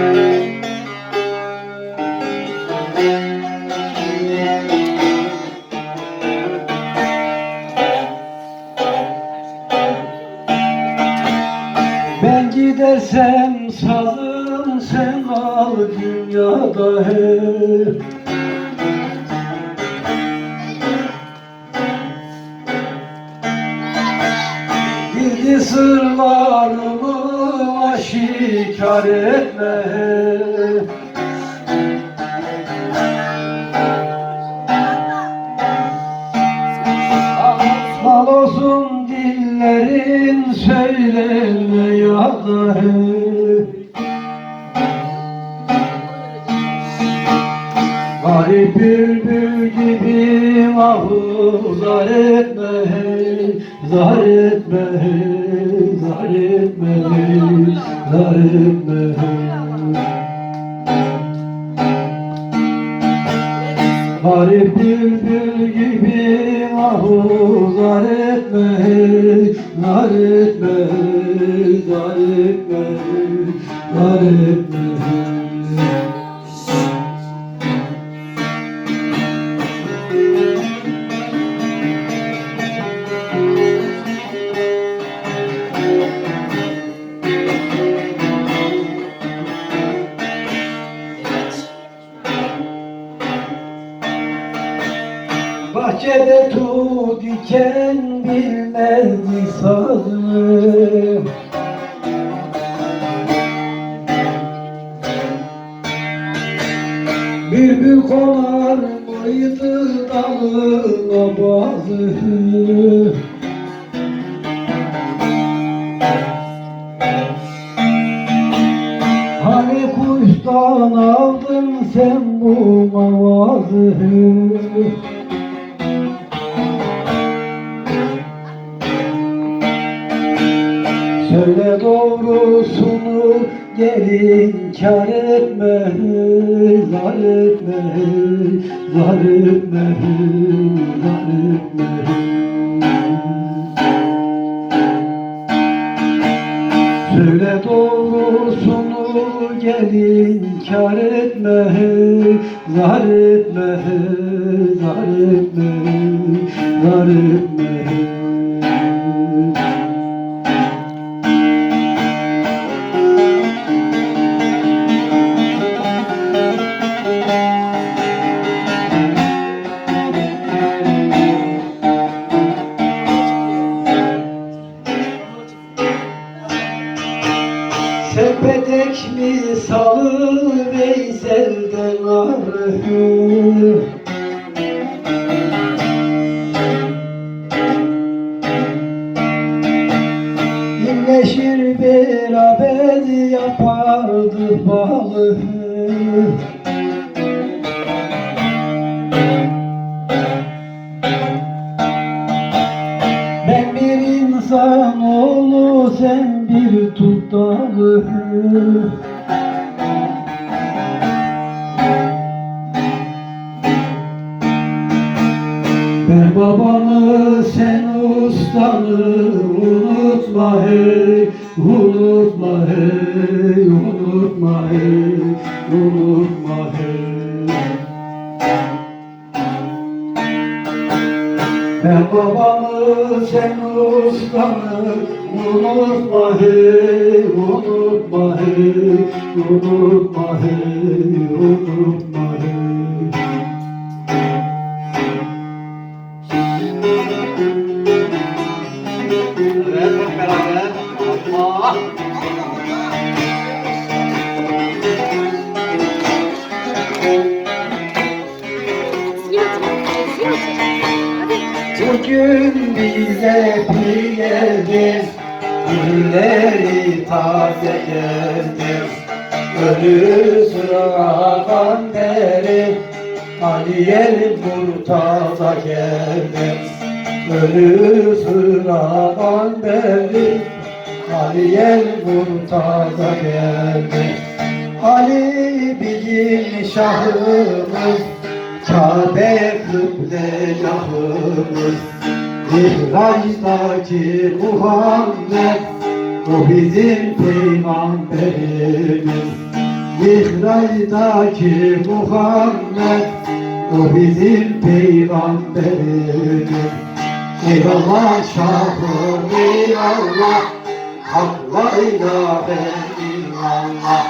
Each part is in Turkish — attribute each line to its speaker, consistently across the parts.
Speaker 1: Thank you. Mal olsun dillerin söyleme ya da hep Garip bülbül gibi mahvur zar etme hey, zar etme hey, zar etme hey, zar etme zar etme Bahçede tut diken bilmezdi sazını Bülbül konar mıydı dalına bazı Hani kuştan aldın sen bu mavazı gelin kar etme Zar etme, zar etme, zar etme. Söyle doğrusunu gelin kar etme Zar etme, zar etme, zar etme arı İnleşir beraber yapardı balı Ben babanı sen ustanı unutma hey Unutma hey unutma hey unutma hey. Ben babamı sen ustanı unutma hey, unutma hey, unutma hey, unutma Bugün bize bir geldi, dilleri taze geldi. Ölü sıradan beri, Aliye Murtaza geldi. Ölü sıradan beri, Aliye Murtaza geldi. Ali bizim şahımız, Kabe kıblegahımız Mihraçtaki Muhammed O bizim peygamberimiz. Mihraçtaki Muhammed O bizim peygamberimiz. Eyvallah şahım eyvallah Hak La ilahe illallah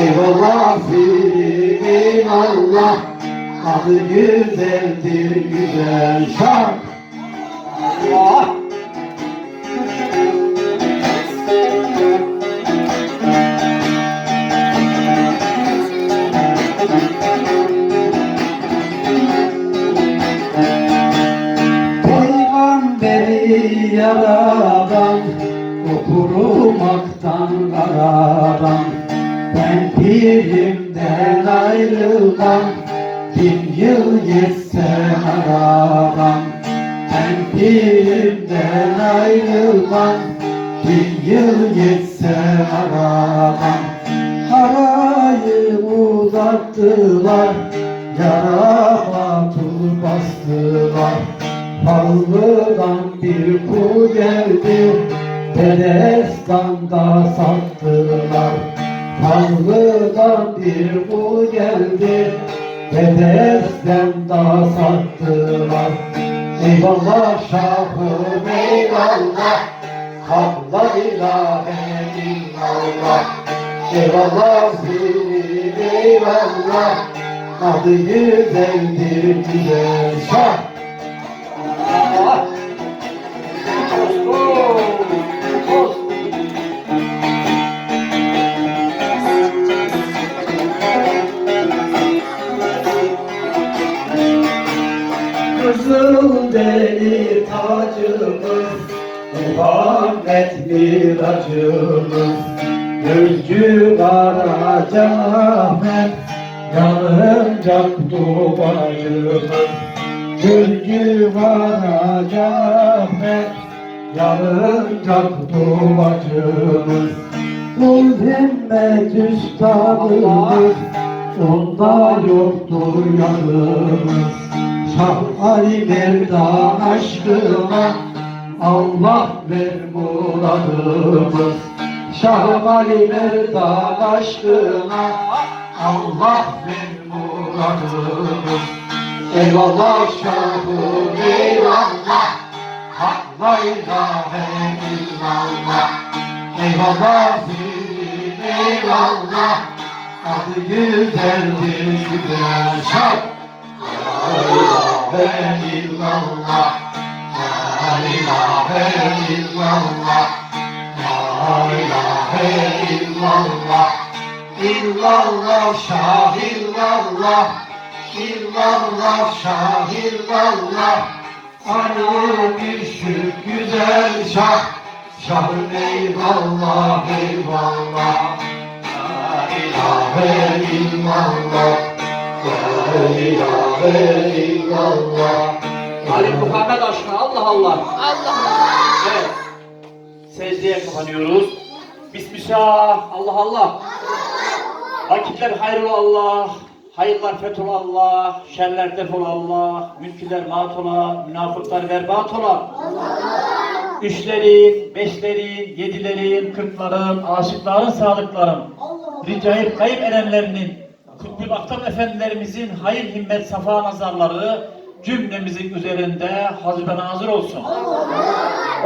Speaker 1: Eyvallah Firin Allah. Adı güzeldir güzel şark
Speaker 2: Allah.
Speaker 1: Aradan Ben pirimden ayrılmam Bin yıl geçsem aradan Ben pirimden ayrılmam Bin yıl geçsem aradan Harayı uzattılar Yarama tur bastılar. Fazlıdan bir kul geldi Bedestan'da sattılar. Fazlıdan bir kul geldi. Bedestan'da sattılar. Eyvallah şahım eyvallah Hak la ilahe illallah. Eyvallah senin eyvallah Adı güzeldir güzel şah Muhammed miracımız Gözcü karaca Ahmet Yanacak duvarımız Gözcü karaca Ahmet Yanacak duvarımız Kul himmet üstadımız Onda yoktur yanımız Şah Ali Merdan aşkına Allah ver muradımız. Şah Ali Merdan aşkına Allah ver muradımız. Eyvallah şahım eyvallah Hak la ilahe illallah. Eyvallah senin eyvallah Adı güzeldir güzel şah. La ilahe illallah. La ilahe illallah La ilahe illallah İllallah şah illallah İllallah şah illallah Ali bir şu güzel şah Şahın eyvallah eyvallah La ilahe illallah La ilahe illallah
Speaker 2: Ali Muhammed aşkına Allah Allah.
Speaker 3: Allah
Speaker 2: Evet. Secdeye kapanıyoruz. Bismillah. Allah Allah. Vakitler hayırlı Allah. Hayırlar fethol Allah. Şerler defol Allah. Mülküler mat ola. Münafıklar berbat ola. Üçlerin, beşlerin, yedilerin, kırkların, aşıkların, sadıkların, ricayip kayıp erenlerinin, Kutbul Aktam Efendilerimizin hayır himmet safa nazarları cümlemizin üzerinde hazır nazır olsun.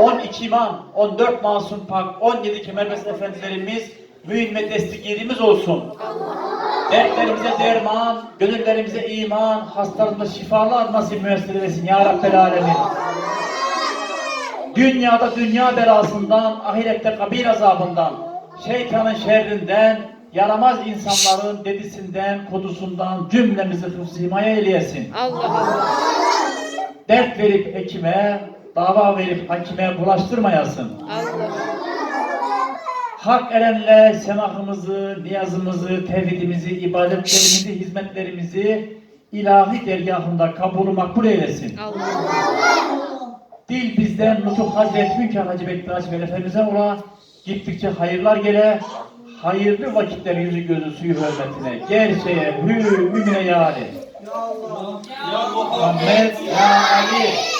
Speaker 2: 12 imam, 14 masum pak, 17 kemerbest efendilerimiz mühim ve destek yerimiz olsun. Dertlerimize derman, gönüllerimize iman, hastalarımıza şifalar nasip müessir etsin ya Rabbel Alemin. Dünyada dünya belasından, ahirette kabir azabından, şeytanın şerrinden, yaramaz insanların dedisinden, kodusundan cümlemizi hıfzı himaye eyleyesin.
Speaker 3: Allah Allah.
Speaker 2: Dert verip hekime, dava verip hakime bulaştırmayasın.
Speaker 3: Allah.
Speaker 2: Hak erenle semahımızı, niyazımızı, tevhidimizi, ibadetlerimizi, hizmetlerimizi ilahi dergahında kabulü makbul eylesin.
Speaker 3: Allah.
Speaker 2: Dil bizden nutuk Hazret Münker Hacı Bektaş Velefemize ola, gittikçe hayırlar gele, hayırlı vakitler yüzü gözü suyu hürmetine, gerçeğe mümine yâri. Muhammed ya Ali.